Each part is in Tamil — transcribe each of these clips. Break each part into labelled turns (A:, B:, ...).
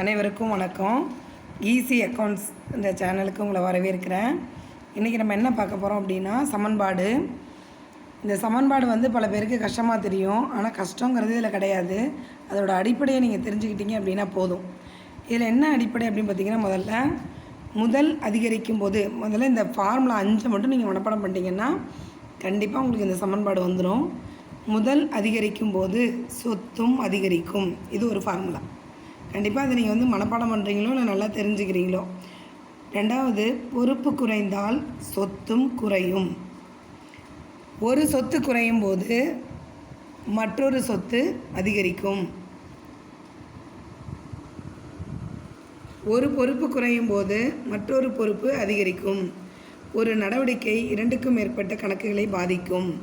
A: அனைவருக்கும் வணக்கம். ஈஸி அக்கௌண்ட்ஸ் இந்த சேனலுக்கு உங்களை வரவேற்கிறேன். இன்றைக்கி நம்ம என்ன பார்க்க போகிறோம் அப்படின்னா சமன்பாடு. இந்த சமன்பாடு வந்து பல பேருக்கு கஷ்டமாக தெரியும். ஆனால் கஷ்டங்கிறது இதில் கிடையாது. அதோட அடிப்படையை நீங்கள் தெரிஞ்சுக்கிட்டீங்க அப்படின்னா போதும். இதில் என்ன அடிப்படை அப்படின்னு பார்த்தீங்கன்னா முதல்ல முதல் அதிகரிக்கும் போது முதல்ல இந்த ஃபார்முலா அஞ்சை மட்டும் நீங்கள் மனப்பாடம் பண்ணிட்டீங்கன்னா கண்டிப்பாக உங்களுக்கு இந்த சமன்பாடு வந்துடும் முதல் அதிகரிக்கும் போது சொத்தும் அதிகரிக்கும். இது ஒரு ஃபார்முலா கண்டிப்பாக அதை நீங்கள் வந்து மனப்பாடம் பண்ணுறீங்களோ இல்லை நல்லா தெரிஞ்சுக்கிறீங்களோ. ரெண்டாவது பொறுப்பு குறைந்தால் சொத்தும் குறையும். ஒரு சொத்து குறையும் போது மற்றொரு சொத்து அதிகரிக்கும். ஒரு பொறுப்பு குறையும் போது மற்றொரு பொறுப்பு அதிகரிக்கும். ஒரு நடவடிக்கை இரண்டுக்கும் மேற்பட்ட கணக்குகளை பாதிக்கும்.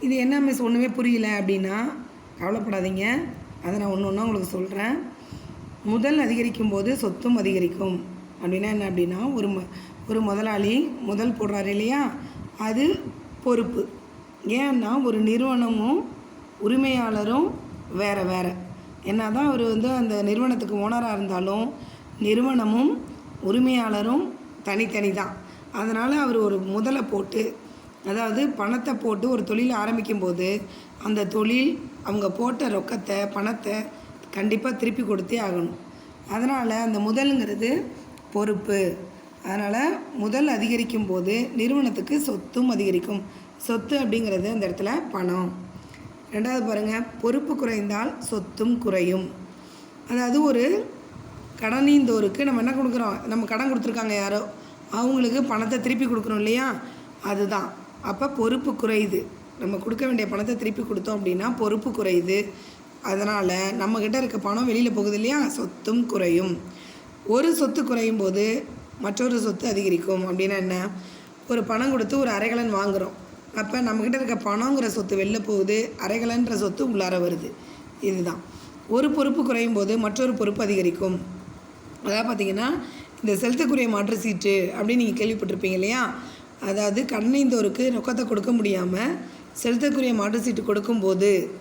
A: இது என்ன மிஸ்? ஒன்றுமே புரியல அப்படின்னா கவலைப்படாதீங்க. அதை நான் ஒன்று ஒன்றா உங்களுக்கு சொல்கிறேன் முதல் அதிகரிக்கும் போது சொத்தும் அதிகரிக்கும். அப்படின்னா என்ன அப்படின்னா ஒரு ஒரு முதலாளி முதல் போடுறாரு இல்லையா? அது பொறுப்பு. ஏன்னா ஒரு நிறுவனமும் உரிமையாளரும் வேறு வேறு. என்ன தான் அவர் வந்து அந்த நிறுவனத்துக்கு ஓனராக இருந்தாலும் நிறுவனமும் உரிமையாளரும் தனித்தனி தான். அதனால் அவர் ஒரு முதலை போட்டு அதாவது பணத்தை போட்டு ஒரு தொழில் ஆரம்பிக்கும்போது அந்த தொழில் அவங்க போட்ட ரொக்கத்தை பணத்தை கண்டிப்பாக திருப்பி கொடுத்தே ஆகணும். அதனால் அந்த முதலுங்கிறது பொறுப்பு. அதனால் முதல் அதிகரிக்கும் போது நிறுவனத்துக்கு சொத்தும் அதிகரிக்கும். சொத்து அப்படிங்கிறது அந்த இடத்துல பணம். ரெண்டாவது பாருங்கள் பொறுப்பு குறைந்தால் சொத்தும் குறையும். அதாவது ஒரு கடனீந்தோருக்கு நம்ம என்ன கொடுக்குறோம்? நம்ம கடன் கொடுத்துருக்காங்க யாரோ. அவங்களுக்கு பணத்தை திருப்பி கொடுக்குறோம் இல்லையா? அதுதான். அப்போ பொறுப்பு குறையுது. நம்ம கொடுக்க வேண்டிய பணத்தை திருப்பி கொடுத்தோம் அப்படின்னா பொறுப்பு குறையுது. அதனால் நம்மக்கிட்ட இருக்க பணம் வெளியில் போகுது இல்லையா? சொத்தும் குறையும். ஒரு சொத்து குறையும் போது மற்றொரு சொத்து அதிகரிக்கும். அப்படின்னா என்ன? ஒரு பணம் கொடுத்து ஒரு அரைகலன் வாங்குகிறோம் அப்போ நம்மக்கிட்ட இருக்க பணங்கிற சொத்து வெளில போகுது அரைகலன்ற சொத்து உள்ளார வருது. இதுதான். ஒரு பொறுப்பு குறையும் போது மற்றொரு பொறுப்பு அதிகரிக்கும். அதாவது பார்த்தீங்கன்னா இந்த செலுத்தக்குரிய மாற்று சீட்டு அப்படின்னு நீங்கள் கேள்விப்பட்டிருப்பீங்க இல்லையா? அதாவது கண்ணைந்தோருக்கு ரொக்கத்தை கொடுக்க முடியாமல் செலுத்தக்குரிய மாற்று சீட்டு கொடுக்கும்போது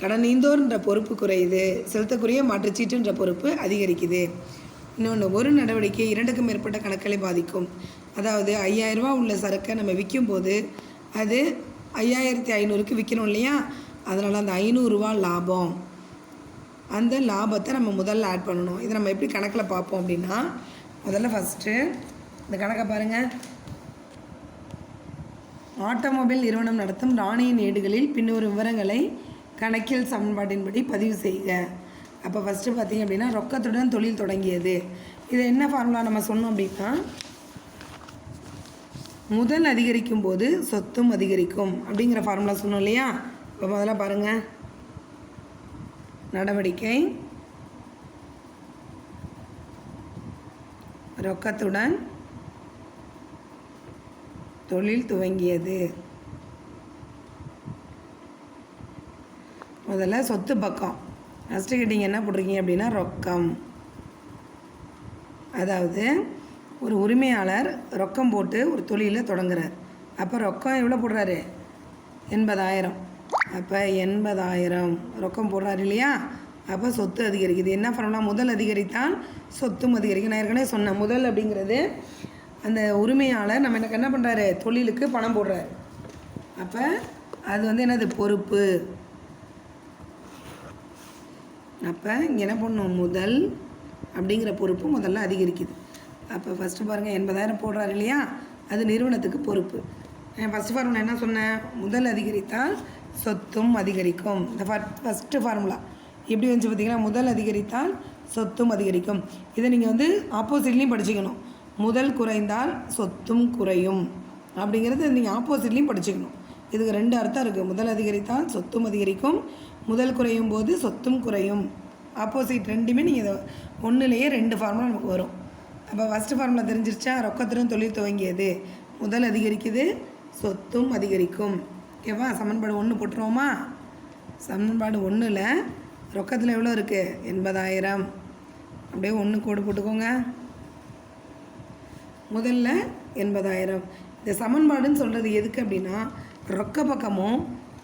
A: கடனீந்தோர்ன்ற பொறுப்பு குறையுது செலுத்தக்குரிய மாற்றுச்சீட்டுன்ற பொறுப்பு அதிகரிக்குது. இன்னொன்று ஒரு நடவடிக்கை இரண்டுக்கும் மேற்பட்ட கணக்களை பாதிக்கும். அதாவது ஐயாயிரரூபா உள்ள சரக்கை நம்ம விற்கும்போது அது ஐயாயிரத்தி ஐநூறுக்கு விற்கிறோம் இல்லையா? அதனால் அந்த ஐநூறுரூவா லாபம். அந்த லாபத்தை நம்ம முதல்ல ஆட் பண்ணணும். இதை நம்ம எப்படி கணக்கில் பார்ப்போம் அப்படின்னா முதல்ல ஃபஸ்ட்டு இந்த கணக்கை பாருங்கள் ஆட்டோமொபைல் நிறுவனம் நடத்தும் ராணியின் ஏடுகளில் பின்வரும் விவரங்களை கணக்கியல் சமன்பாட்டின்படி பதிவு செய்க. அப்போ ஃபஸ்ட்டு பார்த்தீங்க அப்படின்னா ரொக்கத்துடன் தொழில் தொடங்கியது. இது என்ன ஃபார்முலா நம்ம சொன்னோம் அப்படின்னா முதல் அதிகரிக்கும் போது சொத்தும் அதிகரிக்கும் அப்படிங்கிற ஃபார்முலா சொன்னோம் இல்லையா? இப்போ முதல்ல பாருங்கள் நடவடிக்கை. ரொக்கத்துடன் தொழில் துவங்கியது. முதல்ல சொத்து பக்கம். ஃபஸ்ட்டு கேட்டிங்க என்ன போட்டிருக்கீங்க அப்படின்னா ரொக்கம். அதாவது ஒரு உரிமையாளர் ரொக்கம் போட்டு ஒரு தொழிலை தொடங்குறார். அப்போ ரொக்கம் எவ்வளோ போடுறாரு? எண்பதாயிரம். அப்போ எண்பதாயிரம் ரொக்கம் போடுறாரு இல்லையா? அப்போ சொத்து அதிகரிக்குது. என்ன பண்ணலாம் முதல் அதிகரித்தால் சொத்தும் அதிகரிக்கும். நான் ஏற்கனவே சொன்னேன் முதல் அப்படிங்கிறது அந்த உரிமையாளர் நம்ம எனக்கு என்ன பண்ணுறாரு தொழிலுக்கு பணம் போடுறாரு. அப்போ அது வந்து என்னது? பொறுப்பு. அப்போ இங்கே என்ன பண்ணும்? முதல் அப்படிங்கிற பொறுப்பு முதல்ல அதிகரிக்குது. அப்போ ஃபஸ்ட்டு பாருங்கள் எண்பதாயிரம் போடுறாரு இல்லையா? அது நிறுவனத்துக்கு பொறுப்பு. ஃபஸ்ட்டு ஃபார்முலா என்ன சொன்னேன்? முதல் அதிகரித்தால் சொத்தும் அதிகரிக்கும். இந்த ஃபஸ்ட்டு ஃபார்முலா எப்படி வந்துச்சு பார்த்தீங்கன்னா முதல் அதிகரித்தால் சொத்தும் அதிகரிக்கும். இதை நீங்கள் வந்து ஆப்போசிட்லேயும் படிச்சுக்கணும். முதல் குறைந்தால் சொத்தும் குறையும். அப்படிங்கிறது நீங்கள் ஆப்போசிட்லேயும் படிச்சுக்கணும். இதுக்கு ரெண்டு அர்த்தம் இருக்குது முதல் அதிகரித்தால் சொத்தும் அதிகரிக்கும். முதல் குறையும் போது சொத்தும் குறையும். ஆப்போசிட் ரெண்டுமே நீங்கள் இதை ஒன்றுலேயே ரெண்டு ஃபார்முலா நமக்கு வரும். அப்போ ஃபஸ்ட்டு ஃபார்முலா தெரிஞ்சிருச்சா? ரொக்கத்திலும் தொழில் துவங்கியது. முதல் அதிகரிக்குது சொத்தும் அதிகரிக்கும். ஓகேவா? சமன்பாடு ஒன்று போட்டுருவோமா? சமன்பாடு ஒன்றில் ரொக்கத்தில் எவ்வளோ இருக்குது எண்பதாயிரம். அப்படியே ஒன்று கோடு போட்டுக்கோங்க. முதல்ல எண்பதாயிரம். இந்த சமன்பாடுன்னு சொல்கிறது எதுக்கு அப்படின்னா ரொக்க பக்கமும்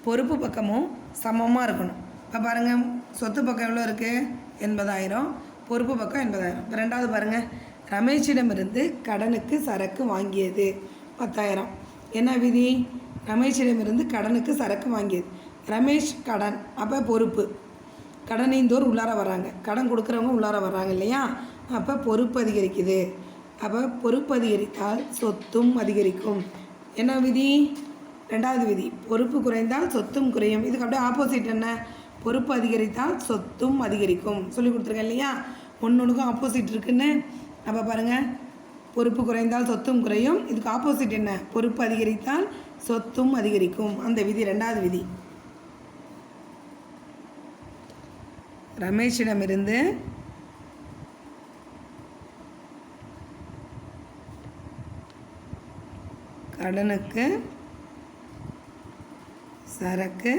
A: பொறுப்பு பக்கமும் சமமாக இருக்கணும். இப்போ பாருங்கள் சொத்து பக்கம் எவ்வளோ இருக்குது எண்பதாயிரம். பொறுப்பு பக்கம் எண்பதாயிரம். இப்போ ரெண்டாவது பாருங்கள் ரமேஷிடமிருந்து கடனுக்கு சரக்கு வாங்கியது பத்தாயிரம். என்ன விதி? ரமேஷிடமிருந்து கடனுக்கு சரக்கு வாங்கியது. ரமேஷ் கடன் அப்போ பொறுப்பு. கடனைந்தோர் உள்ளார வர்றாங்க. கடன் கொடுக்குறவங்க உள்ளார வர்றாங்க இல்லையா? அப்போ பொறுப்பு அதிகரிக்குது. அப்போ பொறுப்பு அதிகரித்தால் சொத்தும் அதிகரிக்கும். என்ன விதி? ரெண்டாவது விதி பொறுப்பு குறைந்தால் சொத்தும் குறையும். இதுக்கு அப்படியே ஆப்போசிட் என்ன? பொறுப்பு அதிகரித்தால் சொத்தும் அதிகரிக்கும். சொல்லி கொடுத்துருக்கேன் இல்லையா? ஒன்னொன்றுக்கும் ஆப்போசிட் இருக்குன்னு. அப்போ பாருங்கள் பொறுப்பு குறைந்தால் சொத்தும் குறையும். இதுக்கு ஆப்போசிட் என்ன? பொறுப்பு அதிகரித்தால் சொத்தும் அதிகரிக்கும். அந்த விதி ரெண்டாவது விதி. ரமேஷிடமிருந்து கடனுக்கு சரக்கு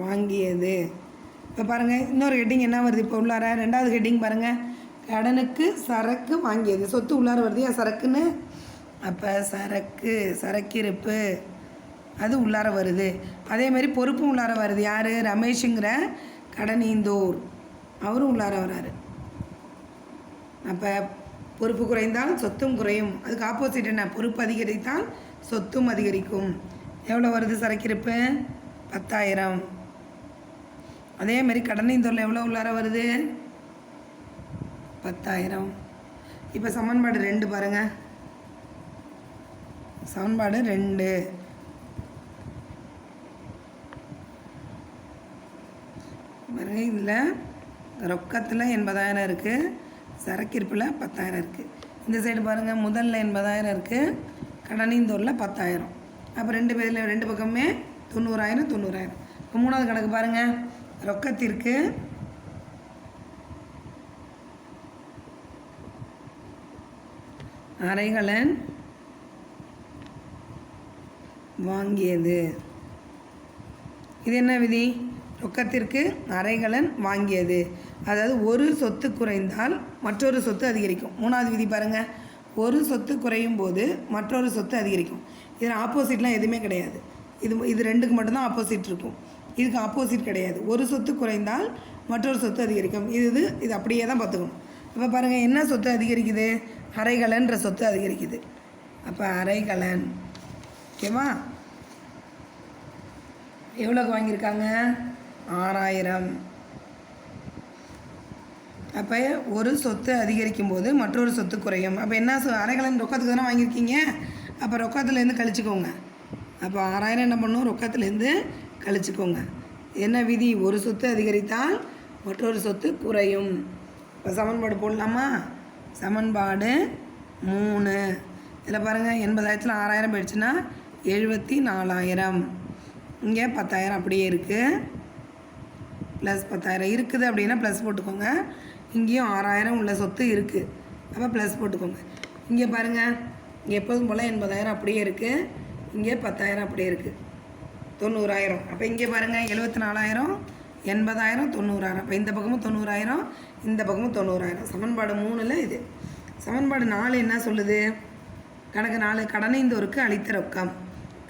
A: வாங்கியது. இப்போ பாருங்கள் இன்னொரு ஹெட்டிங் என்ன வருது இப்போ உள்ளார? ரெண்டாவது ஹெட்டிங் பாருங்கள் கடனுக்கு சரக்கு வாங்கியது. சொத்து உள்ளார வருது. சரக்குன்னு? அப்போ சரக்கு சரக்கிருப்பு அது உள்ளார வருது. அதே மாதிரி பொறுப்பும் உள்ளார வருது. யார்? ரமேஷுங்கிற கடனீந்தோர். அவரும் உள்ளார வராரு. அப்போ பொறுப்பு குறைந்தால் சொத்தும் குறையும். அதுக்கு ஆப்போசிட் என்ன? பொறுப்பு அதிகரித்தால் சொத்தும் அதிகரிக்கும். எவ்வளோ வருது சரக்கிருப்பு? பத்தாயிரம். அதே மாதிரி தொல்லை எவ்வளோ உள்ளார வருது? பத்தாயிரம். இப்போ சமன்பாடு ரெண்டு பாருங்கள் சமன்பாடு ரெண்டு. பாருங்க இதில் ரொக்கத்தில் எண்பதாயிரம் இருக்குது சரக்கிருப்பில் பத்தாயிரம் இருக்குது இந்த சைடு பாருங்கள் முதல்ல எண்பதாயிரம் இருக்குது கடனீந்தோரில் பத்தாயிரம். அப்போ ரெண்டு பேரில் ரெண்டு பக்கமே தொண்ணூறாயிரம் தொண்ணூறாயிரம். இப்போ மூணாவது கணக்கு பாருங்கள் ரொக்கத்திற்கு அரைகலன் வாங்கியது. இது என்ன விதி? ரொக்கத்திற்கு அரைகலன் வாங்கியது. அதாவது ஒரு சொத்து குறைந்தால் மற்றொரு சொத்து அதிகரிக்கும். மூணாவது விதி பாருங்கள் ஒரு சொத்து குறையும் போது மற்றொரு சொத்து அதிகரிக்கும். இதில் ஆப்போசிட்லாம் எதுவுமே கிடையாது. இது இது ரெண்டுக்கு மட்டும்தான் ஆப்போசிட் இருக்கும். இதுக்கு ஆப்போசிட் கிடையாது. ஒரு சொத்து குறைந்தால் மற்றொரு சொத்து அதிகரிக்கும். இது இது இது அப்படியே தான் பார்த்துக்கணும். இப்போ பாருங்கள் என்ன சொத்து அதிகரிக்குது? அரைகலன்ற சொத்து அதிகரிக்குது. அப்போ அரைகலன். ஓகேவா எவ்வளோக்கு வாங்கியிருக்காங்க? ஆறாயிரம். அப்போ ஒரு சொத்து அதிகரிக்கும் போது மற்றொரு சொத்து குறையும். அப்போ என்ன சொ அரைகலன் ரொக்கத்துக்கு தானே வாங்கியிருக்கீங்க? அப்போ ரொக்கத்துலேருந்து கழிச்சுக்கோங்க. அப்போ ஆறாயிரம் என்ன பண்ணும்? ரொக்கத்துலேருந்து கழிச்சுக்கோங்க. என்ன விதி? ஒரு சொத்து அதிகரித்தால் மற்றொரு சொத்து குறையும். இப்போ சமன்பாடு போடலாமா? சமன்பாடு மூணு. இதில் பாருங்கள் எண்பதாயிரத்தில் ஆறாயிரம் போயிடுச்சுன்னா எழுபத்தி நாலாயிரம். இங்கே பத்தாயிரம் அப்படியே இருக்குது ப்ளஸ் பத்தாயிரம் இருக்குது அப்படின்னா ப்ளஸ் போட்டுக்கோங்க. இங்கேயும் ஆறாயிரம் உள்ள சொத்து இருக்குது அப்போ ப்ளஸ் போட்டுக்கோங்க. இங்கே பாருங்கள் எப்போதும் போல் எண்பதாயிரம் அப்படியே இருக்குது இங்கே பத்தாயிரம் அப்படியே இருக்குது தொண்ணூறாயிரம். அப்போ இங்கே பாருங்கள் எழுபத்தி நாலாயிரம் எண்பதாயிரம் தொண்ணூறாயிரம். அப்போ இந்த பக்கமும் தொண்ணூறாயிரம் இந்த பக்கமும் தொண்ணூறாயிரம். சமன்பாடு மூணில் இது. சமன்பாடு நாலு என்ன சொல்லுது? கணக்கு நாலு. கடனைந்தோருக்கு அளித்த ரொக்கம்.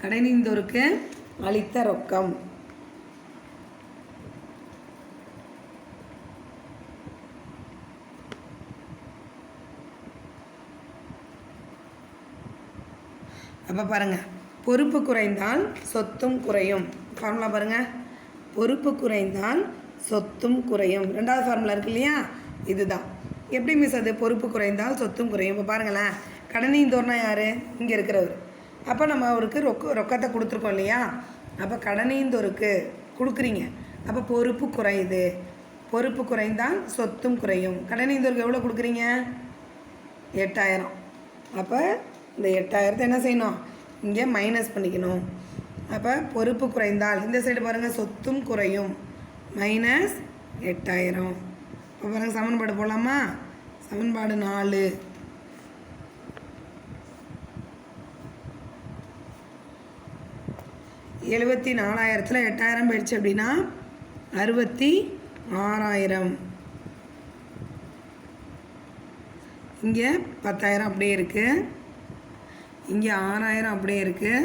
A: கடனைந்தோருக்கு அளித்த ரொக்கம். அப்போ பாருங்கள் பொறுப்பு குறைந்தால் சொத்தும் குறையும். ஃபார்முலா பாருங்கள் பொறுப்பு குறைந்தால் சொத்தும் குறையும். ரெண்டாவது ஃபார்முலா இருக்கு இல்லையா? இதுதான். எப்படி மிஸ் அது? பொறுப்பு குறைந்தால் சொத்தும் குறையும். இப்போ பாருங்களேன். கடனையும் தோறனா யார்? இங்கே இருக்கிறவர். அப்போ நம்ம அவருக்கு ரொக்க ரொக்கத்தை கொடுத்துருக்கோம் இல்லையா? அப்போ கடனையும் தோருக்கு கொடுக்குறீங்க. அப்போ பொறுப்பு குறையுது. பொறுப்பு குறைந்தால் சொத்தும் குறையும். கடனையும் தோருக்கு எவ்வளோ கொடுக்குறீங்க? எட்டாயிரம். அப்போ இந்த எட்டாயிரத்தை என்ன செய்யணும்? இங்கே மைனஸ் பண்ணிக்கணும். அப்போ பொறுப்பு குறைந்தால் இந்த சைடு பாருங்கள் சொத்தும் குறையும். மைனஸ் எட்டாயிரம். இப்போ பாருங்கள் சமன்பாடு போடலாமா? சமன்பாடு நாலு. எழுபத்தி நாலாயிரத்தில் எட்டாயிரம் போயிடுச்சு அப்படின்னா அறுபத்தி ஆறாயிரம் இங்கே பத்தாயிரம் அப்படியே இருக்குது இங்கே ஆறாயிரம் அப்படியே இருக்குது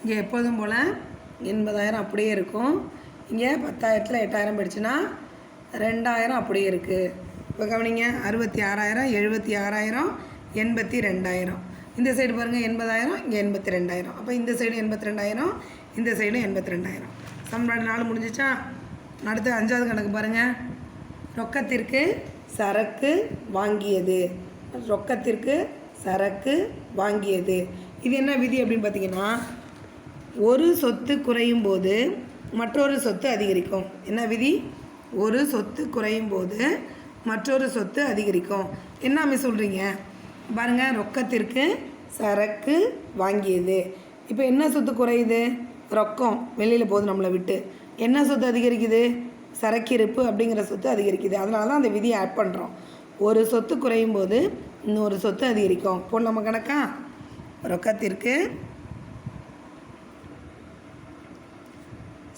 A: இங்கே எப்போதும் போல் எண்பதாயிரம் அப்படியே இருக்கும். இங்கே பத்தாயிரத்தில் எட்டாயிரம் போயிடுச்சுன்னா ரெண்டாயிரம் அப்படியே இருக்குது இப்போ கவனிங்க அறுபத்தி ஆறாயிரம் எழுபத்தி ஆறாயிரம் எண்பத்தி ரெண்டாயிரம். இந்த சைடு பாருங்கள் எண்பதாயிரம் இங்கே எண்பத்தி ரெண்டாயிரம். அப்போ இந்த சைடு எண்பத்தி ரெண்டாயிரம் இந்த சைடும் எண்பத்தி ரெண்டாயிரம். சமன்பாடு நாள் முடிஞ்சிச்சா? அடுத்து அஞ்சாவது கணக்கு பாருங்கள் ரொக்கத்திற்கு சரக்கு வாங்கியது. ரொக்கத்திற்கு சரக்கு வாங்கியது. இது என்ன விதி அப்படின்னு பார்த்தீங்கன்னா ஒரு சொத்து குறையும் போது மற்றொரு சொத்து அதிகரிக்கும். என்ன விதி? ஒரு சொத்து குறையும் போது மற்றொரு சொத்து அதிகரிக்கும். என்ன மிஸ் சொல்கிறீங்க பாருங்கள் ரொக்கத்திற்கு சரக்கு வாங்கியது. இப்போ என்ன சொத்து குறையுது? ரொக்கம். வெளியில் போகுது நம்மளை விட்டு. என்ன சொத்து அதிகரிக்குது? சரக்கிருப்பு அப்படிங்கிற சொத்து அதிகரிக்குது. அதனால தான் அந்த விதியை ஆட் பண்ணுறோம் ஒரு சொத்து குறையும் போது இன்னொரு சொத்து அதிகரிக்கும். போடலாமா கணக்கா? ரொக்கத்திற்கு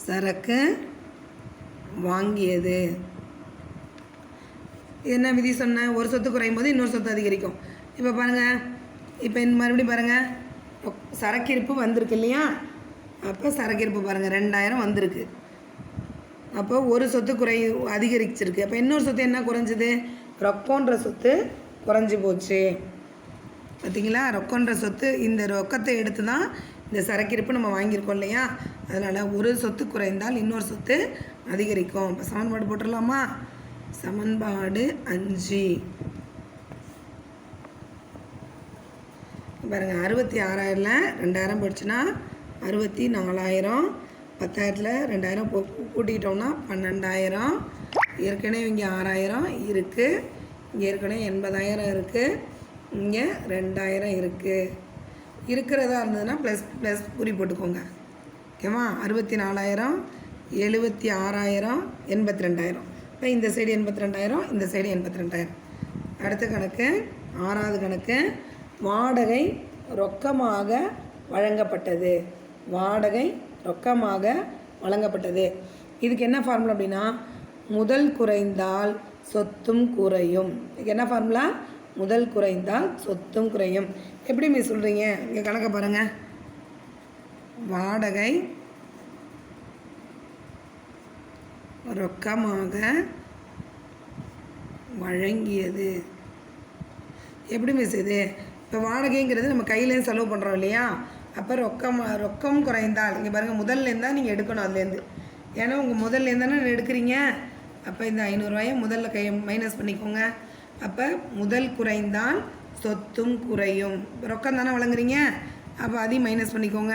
A: சரக்கு வாங்கியது. என்ன விதி சொன்னேன் ஒரு சொத்து குறையும் போது இன்னொரு சொத்து அதிகரிக்கும். இப்போ பாருங்கள் இப்போ மறுபடியும் பாருங்கள் சரக்கிருப்பு வந்திருக்கு இல்லையா? அப்போ சரக்கிருப்பு பாருங்கள் ரெண்டாயிரம் வந்திருக்கு. அப்போ ஒரு சொத்து குறை அதிகரிச்சிருக்கு. அப்போ இன்னொரு சொத்து என்ன குறைஞ்சிது? ரொக்கன்ற சொத்து குறைஞ்சி போச்சு. பார்த்தீங்களா ரொக்கன்ற சொத்து இந்த ரொக்கத்தை எடுத்து தான் இந்த சரக்கிருப்பு நம்ம வாங்கியிருக்கோம் இல்லையா? அதனால் ஒரு சொத்து குறைந்தால் இன்னொரு சொத்து அதிகரிக்கும். இப்போ சமன்பாடு போட்டுடலாமா? சமன்பாடு அஞ்சு. பாருங்கள் அறுபத்தி ஆறாயிரம்ல ரெண்டாயிரம் போயிடுச்சுன்னா அறுபத்தி நாலாயிரம் பத்தாயிரத்தில் ரெண்டாயிரம் போ கூட்டிக்கிட்டோம்னா பன்னெண்டாயிரம். ஏற்கனவே இங்கே ஆறாயிரம் இருக்குது இங்கே ஏற்கனவே எண்பதாயிரம் இருக்குது இங்கே ரெண்டாயிரம் இருக்குது இருக்கிறதா இருந்ததுன்னா ப்ளஸ் ப்ளஸ் குறி போட்டுக்கோங்க. ஓகேவா? அறுபத்தி நாலாயிரம் எழுபத்தி ஆறாயிரம் எண்பத்தி ரெண்டாயிரம் இப்போ இந்த சைடு எண்பத்தி ரெண்டாயிரம் இந்த சைடு எண்பத்தி ரெண்டாயிரம் அடுத்த கணக்கு ஆறாவது கணக்கு வாடகை ரொக்கமாக வழங்கப்பட்டது. வாடகை ரொக்கமாக வழங்கப்பட்டது. இதுக்கு என்ன ஃபார்முலா அப்படின்னா முதல் குறைந்தால் சொத்தும் குறையும். இதுக்கு என்ன ஃபார்முலா முதல் குறைந்தால் சொத்தும் குறையும். எப்படி மிஸ் சொல்கிறீங்க இங்கே கணக்கை பாருங்கள் வாடகை ரொக்கமாக வழங்கியது. எப்படி மிஸ் இது? இப்போ வாடகைங்கிறது நம்ம கையிலேயும் செலவு பண்ணுறோம் இல்லையா? அப்போ ரொக்கம் ரொக்கம் குறைந்தால் இங்கே பாருங்கள் முதல்லேருந்து தான் நீங்கள் எடுக்கணும் அதுலேருந்து. ஏன்னா உங்கள் முதல்லேருந்து தானே எடுக்கிறீங்க? அப்போ இந்த ஐநூறுரூவாயை முதல்ல கை மைனஸ் பண்ணிக்கோங்க. அப்போ முதல் குறைந்தான் சொத்தும் குறையும். ரொக்கம் தானே வழங்குறீங்க? அப்போ அதையும் மைனஸ் பண்ணிக்கோங்க.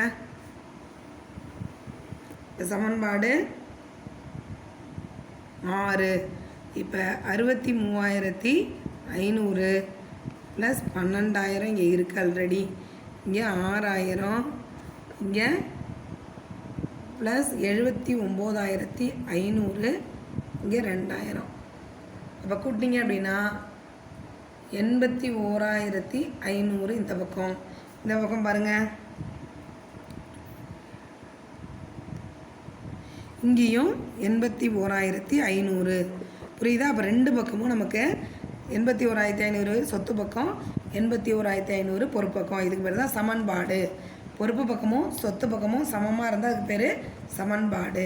A: இப்போ சமன்பாடு ஆறு. இப்போ அறுபத்தி மூவாயிரத்தி ஐநூறு ப்ளஸ் பன்னெண்டாயிரம் இங்கே இருக்குது ஆல்ரெடி இங்கே ஆறாயிரம். இங்கே ப்ளஸ் எழுபத்தி ஒம்போதாயிரத்தி ஐநூறு இங்கே ரெண்டாயிரம். அப்போ கூட்டிங்க அப்படின்னா எண்பத்தி ஓராயிரத்தி ஐநூறு இந்த பக்கம். இந்த பக்கம் பாருங்கள் இங்கேயும் எண்பத்தி ஓராயிரத்தி ஐநூறு. புரியுதா? அப்போ ரெண்டு பக்கமும் நமக்கு எண்பத்தி ஓராயிரத்தி ஐநூறு சொத்து பக்கம் எண்பத்தி ஓராயிரத்தி ஐநூறு பொறுப்பு பக்கம். இதுக்கு பேர் தான் சமன்பாடு. பொறுப்பு பக்கமும் சொத்து பக்கமும் சமமாக இருந்தால் அதுக்கு பேர் சமன்பாடு.